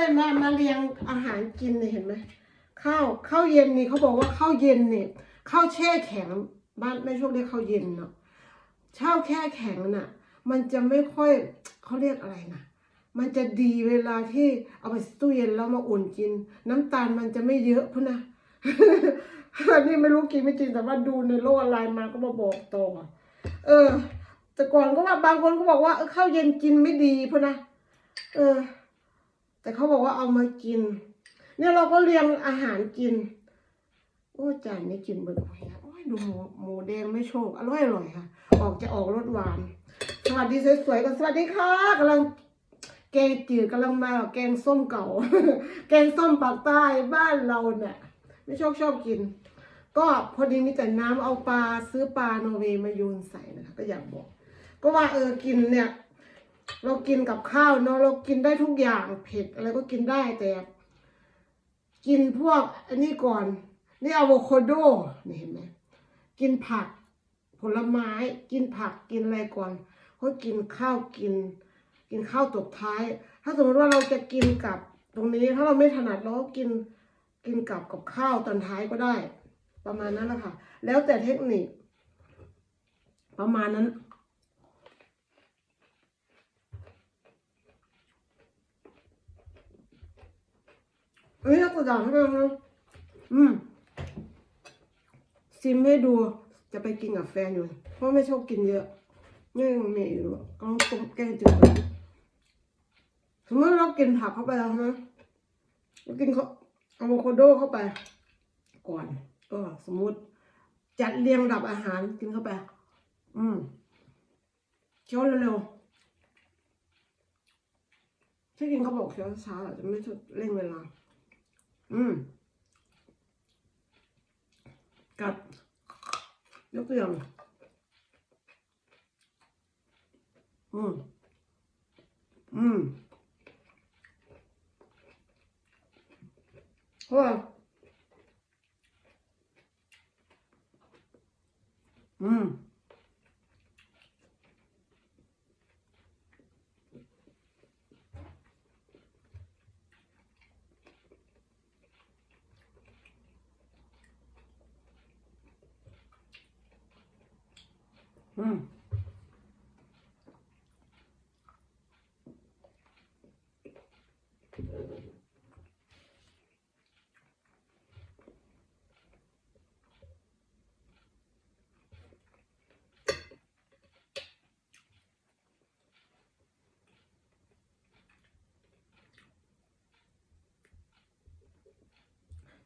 เลยมามาเรียงอาหารกินเนี่ยเห็นไหมข้าวข้าวเย็นนี่เขาบอกว่าข้าวเย็นเนี่ยข้าวแช่แข็งบ้านแม่โชคเรียกข้าวเย็นเนาะข้าวแช่แข็งน่ะ มันจะไม่ค่อยเขาเรียกอะไรนะมันจะดีเวลาที่เอาไปตู้เย็นแล้วมาอุ่นกิน น้ำตาลมันจะไม่เยอะพุ่นนะอันนี้ไม่รู้กินไม่จริงแต่ว่าดูในโลกออนไลน์มาก็มาบอกต่อเออ แต่ก่อนก็ว่าบางคนก็บอกว่าข้าวเย็นกินไม่ดีพุ่นนะเออ แต่เขาบอกว่าเอามากิน เนี่ยเราก็เรียงอาหารกิน โอ้จานนี้กินเบิดไปโอ้ยดูหมูหมูแดงไม่โชคอร่อยอร่อยค่ะ ออกจะออกรสหวาน สวัสดีสวยๆกันสวัสดีค่ะกำลังแกงจืดกำลังมาแกงส้มเก่า แกงส้มปากใต้บ้านเราเนี่ย ไม่ชอบชอบกิน ก็พอดีมีแต่น้ำเอาปลาซื้อปลาโนเวย์มาโยนใส่นะคะก็อยากบอก ก็ว่าเออกินเนี่ย เรากินกับข้าวเนาะเรากินได้ทุกอย่างเผ็ดอะไรก็กินได้แต่ กินพวกอันนี้ก่อน นี่อะโวคาโดนี่เห็นไหมกินผักผลไม้กินผักกินอะไรก่อนก็กินข้าวกิน กินข้าวตบท้าย ถ้าสมมติว่าเราจะกินกับตรงนี้ถ้าเราไม่ถนัดเราก็กินกินกับกับข้าวตอนท้ายก็ได้ ประมาณนั้นแหละค่ะ แล้วแต่เทคนิค ประมาณนั้น เอ้ยยกตัวอย่างให้ดูนะอืมซิมให้ดูจะไปกินกับแฟนอยู่ เพราะไม่ชอบกินเยอะนี่ยังมีอยู่ก็ต้องต้มแกงจืดสมมติเรากินผักเข้าไปแล้วนะเรากินเขาอะโวคาโดเข้าไป ก่อนก็สมมติ จัดเรียงดับอาหารกินเข้าไป อืมเคี้ยวเร็วๆที่กินเขาบอกเคี้ยวช้าอาจจะไม่ชดเร่งเวลา อืมกัดยกตัวอย่างอืมอืมเพราะว่าอืม อืม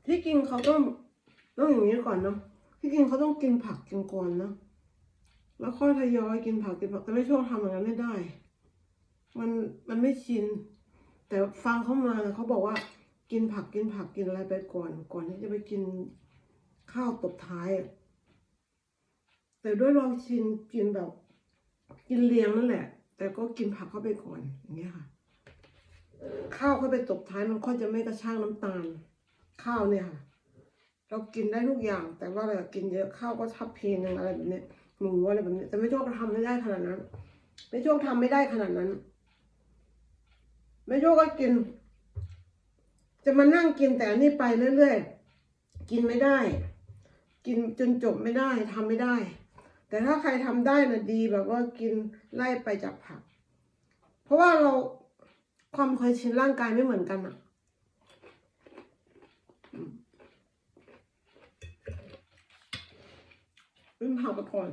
ที่กินเขาต้องต้องอย่างนี้ก่อนเนาะที่กินเขาต้องกินผักกินก่อนเนาะ แล้วค่อยทยอยกินผักกินผักแต่ไม่ชอบทำอย่างนั้นไม่ได้ มันมันไม่ชิน แต่ฟังเขามาเขาบอกว่ากินผักกินผักกินอะไรไปก่อน ก่อนที่จะไปกินข้าวตบท้ายแต่ด้วยลองชินกินแบบ กินเลี้ยงนั่นแหละ แต่ก็กินผักเข้าไปก่อนอย่างเงี้ยค่ะ ข้าวเข้าไปตบท้ายมันค่อยจะไม่กระช่างน้ำตาล ข้าวเนี่ยค่ะ เรากินได้ทุกอย่าง แต่ว่าเรากินเยอะข้าวก็ทับเพลนึงอะไรแบบเนี้ย หมูอะไรแบบนี้แต่ไม่โชคทำไม่ได้ขนาดนั้น ไม่โชคทำไม่ได้ขนาดนั้น ไม่โชคก็กิน จะมานั่งกินแต่อันนี้ไปเรื่อยๆกินไม่ได้ กินจนจบไม่ได้ทำไม่ได้ แต่ถ้าใครทำได้นะดีแบบว่ากินไล่ไปจากผัก เพราะว่าเราความเคยชินร่างกายไม่เหมือนกันอะอืมผักไปก่อน